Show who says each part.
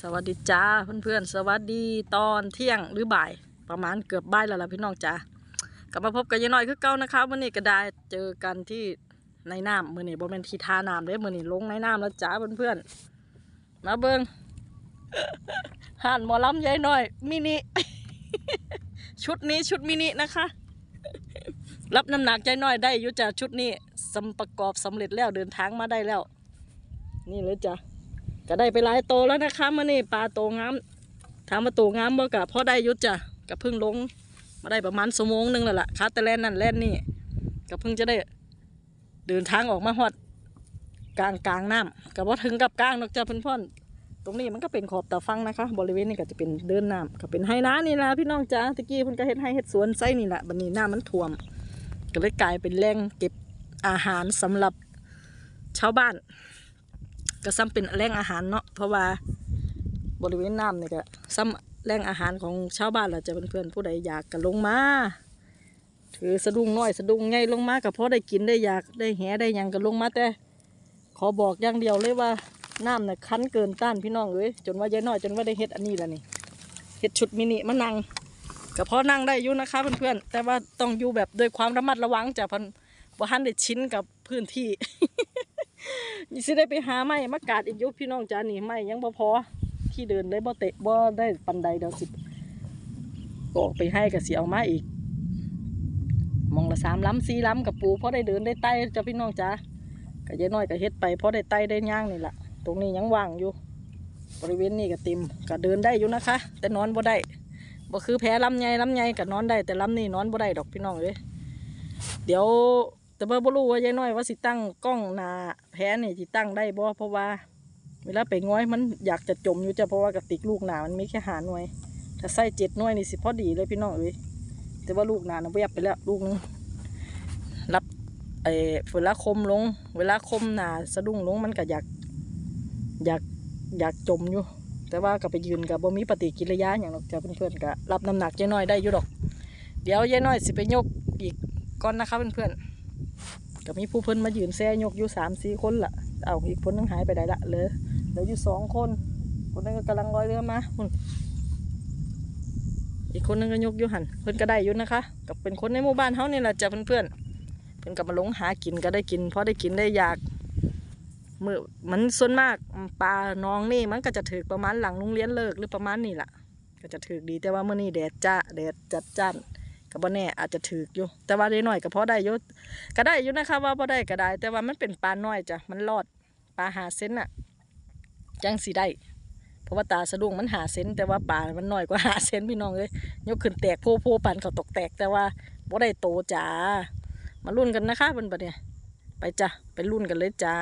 Speaker 1: สวัสดีจ้าเพื่อนๆ สวัสดีตอนเที่ยงหรือบ่าย ประมาณเกือบบ่ายแล้วล่ะพี่น้องจ้ากลับมาพบกันยายน้อยคือเก่านะคะมื่อนี้ก็ได้เจอกันที่ในน้ำมื่อนี้บ่แม่นทีทาน้ำเด้มื่อนี้ลงในน้ำแล้วจ้าเพื่อนๆมาเบิงห่านหมอลำยายน้อยมินิชุดนี้ชุดมินินะคะ รับน้ำหนักยายน้อยได้ยู่จ้ะชุดนี้สำประกอบสำเร็จแล้วเดินทางมาได้แล้ว นี่เลยจ้ะ ก็ได้ไปหลายโตแล้วนะคะมื่อนี้ปลาโตงามถามว่าโตงามบ่กะพอได้ยุดจ้ะก็เพิ่งลงมาได้ประมาณสมงหนึงแล้วล่ะคาแต่แลนนั่นแลนนี่ก็เพิ่งจะได้เดินทางออกมาฮอดกลางกลางน้ำก็บ่ถึงกับกลางนอกจากเพื่อนพ่อนตรงนี้มันก็เป็นขอบตาฟังนะคะ บริเวณนี้ก็จะเป็นเดินน้ำก็เป็นไฮน้านี่ล่ะพี่น้องจ้าตะกี้เพิ่นก็เฮ็ดให้เฮ็ดสวนไส้นี่แหละบัดนี้น้ำมันท่วม ก็เลยกลายเป็นแหล่งเก็บอาหารสำหรับชาวบ้าน ก็ซ้ำเป็นแหล่งอาหารเนาะเพราะว่าบริเวณน้ำนี่ก็ซ้ำแหล่งอาหารของชาวบ้านเราจะเพื่อนผู้ใดอยากก็ลงมาถือสะดุ้งน้อยสะดุ้งใหญ่ลงมาก็พอได้กินได้อยากได้แหได้ยังก็ลงมาแต่ ขอบอกอย่างเดียวเลยว่าน้ำน่ะคั้นเกินต้านพี่น้องเอ้ยจนว่ายายน้อยจนว่าได้เฮ็ดอันนี้แล้วนี่เฮ็ดชุดมินิมานั่งก็พอนั่งได้อยู่นะคะเพื่อนๆแต่ว่าต้องอยู่แบบด้วยความระมัดระวังจากพันบ่ทันได้ชิ้นกับพื้นที่ สิได้ไปหาไม้มากาดอีกยุพี่น้องจ้านี่ไม้ยังบ่พอที่เดินได้บ่เตะบ่ได้ปันใดเดียวสิก็ออกไปให้กับเสิเอามาอีก มองละสามล้ำสี่ล้ำกับปูเพราะได้เดินได้ไต่จ้าพี่น้องจ้าก็ยายน้อยก็เฮ็ดไปเพราะได้ไต่ได้ย่างนี่แหละตรงนี้ยังว่างอยู่ บริเวณนี้ก็เต็มก็เดินได้อยู่นะคะ แต่นอนบ่ได้บ่คือแพ้ลำไยลำไยก็นอนได้แต่ลำนี่นอนบ่ได้ดอกพี่น้องเอ้ยเดี๋ยว แต่ว่าบ่รู้ว่ายายน้อยว่าสิตั้งกล้องหนาแพ้นี่สิตั้งได้บ่เพราะว่า เวลาไปง้อยมันอยากจะจมอยู่จ้ะเพราะว่ากระติกลูกหนามันมีแค่หาหน่วย ถ้าใส่เจ็ดหน่วยนี่สิพอดีเลยพี่น้องเอ้ยแต่ว่าลูกหนานะเวียบไปแล้วลูกนึงรับไอ้เวลาคมลง เวลาคมหนาสะดุ้งลงมันก็อยากอยากอยากจมอยู่ แต่ว่าก็ไปยืนกับบ่มีปฏิกิริยาอย่างหรอกจ้ะเพื่อนๆก็รับน้ำหนักยายน้อยได้อยู่ดอก เดี๋ยวยายน้อยสิไปยกอีกก่อนนะคะเพื่อนๆ ก็มีผู้เพิ่นมายืนแซ่ยกอยู่สามสี่คนละเอาอีกคนนึงหายไปได้ละเลยเหลืออยู่สองคน คนนึงก็กำลังลอยเรือมาอีกคนนึงก็ยกอยู่หันเพิ่นก็ได้อยู่นะคะกับเป็นคนในหมู่บ้านเฮานี่แหละจ้ะเพื่อนๆเพิ่นก็มาลงหากินก็ได้กินเพราะได้กินได้อยากมือมันส่วนมากปลาน้องนี่มันก็จะถือประมาณหลังโรงเรียนเลิกหรือประมาณนี้ล่ะก็จะถือดีแต่ว่าเมื่อนี้แดดจ้าแดดจัดจ้าน ก็บ่แน่อาจจะถืออยู่ แต่ว่าได้หน่อยก็พอได้อยู่ก็ได้อยู่นะคะว่าพอได้ก็ได้ แต่ว่ามันเป็นปลาน้อยจ้ะมันรอดปลาหาเซนน่ะจังสีได้ เพราะว่าตาสะดุ้งมันหาเซนแต่ว่าปลามันน้อยกว่าหาเซนพี่น้องเลยยกขึ้นแตกโพโพปันเขาตกแตกแต่ว่าบ่ได้โตจ้ามาลุ้นกันนะคะเพิ่นบัดเนี่ยไปจ้ะไปลุ้นกันเลยจ้า